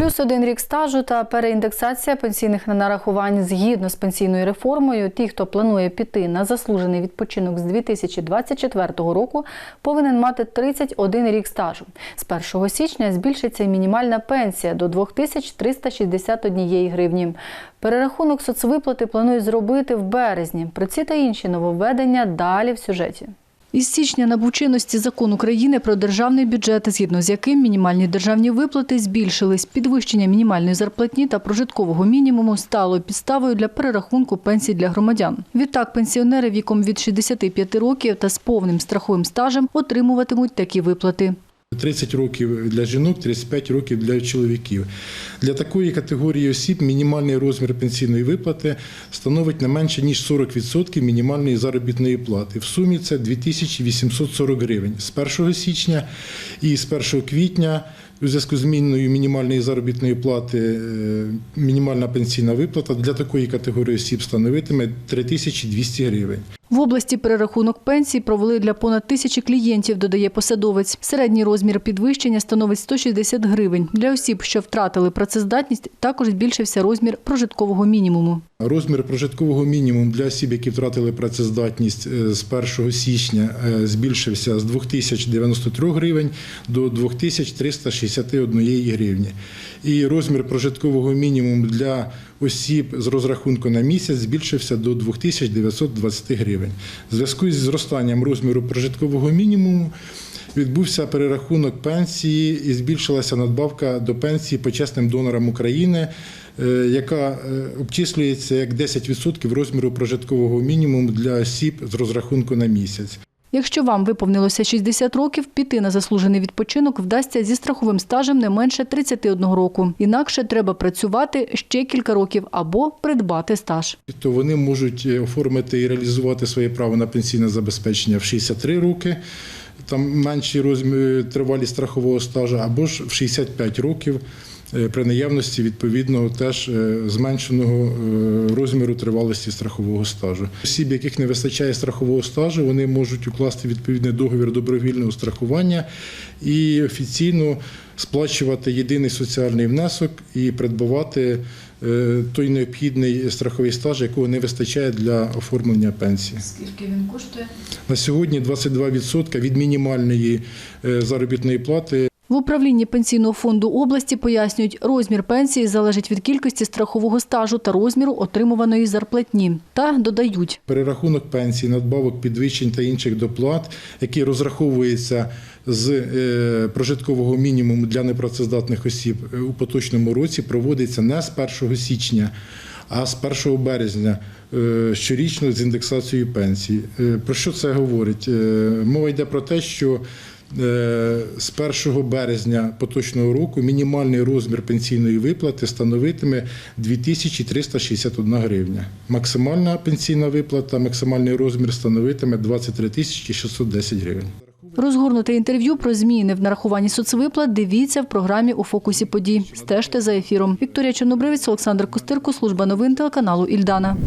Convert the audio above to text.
Плюс один рік стажу та переіндексація пенсійних нарахувань згідно з пенсійною реформою. Ті, хто планує піти на заслужений відпочинок з 2024 року, повинен мати 31 рік стажу. З 1 січня збільшиться мінімальна пенсія до 2361 гривні. Перерахунок соцвиплати планують зробити в березні. Про ці та інші нововведення далі в сюжеті. Із січня набув чинності закон України про державний бюджет, згідно з яким мінімальні державні виплати збільшились. Підвищення мінімальної зарплатні та прожиткового мінімуму стало підставою для перерахунку пенсій для громадян. Відтак, пенсіонери віком від 65 років та з повним страховим стажем отримуватимуть такі виплати. 30 років для жінок, 35 років для чоловіків. Для такої категорії осіб мінімальний розмір пенсійної виплати становить не менше ніж 40% мінімальної заробітної плати. В сумі це 2840 гривень з 1 січня і з 1 квітня. У зв'язку з зміною мінімальної заробітної плати е, мінімальна пенсійна виплата для такої категорії осіб становитиме 3200 гривень. Області перерахунок пенсій провели для понад тисячі клієнтів, додає посадовець. Середній розмір підвищення становить 160 гривень. Для осіб, що втратили працездатність, також збільшився розмір прожиткового мінімуму. Розмір прожиткового мінімуму для осіб, які втратили працездатність е, з 1 січня, е, збільшився з 2093 гривень до 2361 гривні. І розмір прожиткового мінімуму для осіб з розрахунку на місяць збільшився до 2920 гривень. В зв'язку з зростанням розміру прожиткового мінімуму відбувся перерахунок пенсії і збільшилася надбавка до пенсії почесним донорам України, е, яка е, обчислюється як 10% розміру прожиткового мінімуму для осіб з розрахунку на місяць. Якщо вам виповнилося 60 років, піти на заслужений відпочинок вдасться зі страховим стажем не менше 31 року. Інакше треба працювати ще кілька років або придбати стаж. то вони можуть е, оформити і реалізувати своє право на пенсійне забезпечення в 63 роки, там менші розмір тривалість страхового стажу, або ж в 65 років е, при наявності відповідного теж е, зменшеного е, розміру тривалості страхового стажу. Осіб, яких не вистачає страхового стажу, вони можуть укласти відповідний договір добровільного страхування і офіційно сплачувати єдиний соціальний внесок і придбавати е, той необхідний страховий стаж, якого не вистачає для оформлення пенсії. Скільки він коштує? На сьогодні 22% від мінімальної е, заробітної плати В управлінні пенсійного фонду області пояснюють, розмір пенсії залежить від кількості страхового стажу та розміру отримуваної зарплатні. Та додають, перерахунок пенсій, надбавок, підвищень та інших доплат, які розраховуються з е, прожиткового мінімуму для непрацездатних осіб е, у поточному році, проводиться не з 1 січня, а з 1 березня е, щорічно з індексацією пенсій. Е, Про що це говорить? Мова йде про те, що з 1 березня поточного року мінімальний розмір пенсійної виплати становитиме 2361 гривня. Максимальна пенсійна виплата, максимальний розмір становитиме 23 610 гривень. розгорнути інтерв'ю про зміни в нарахуванні соцвиплат дивіться в програмі у фокусі подій. Стежте за ефіром. Вікторія Чорнобривець, Олександр Костирко, служба новин телеканалу Ільдана.